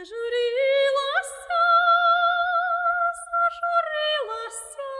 Зажурилася, зажурилася.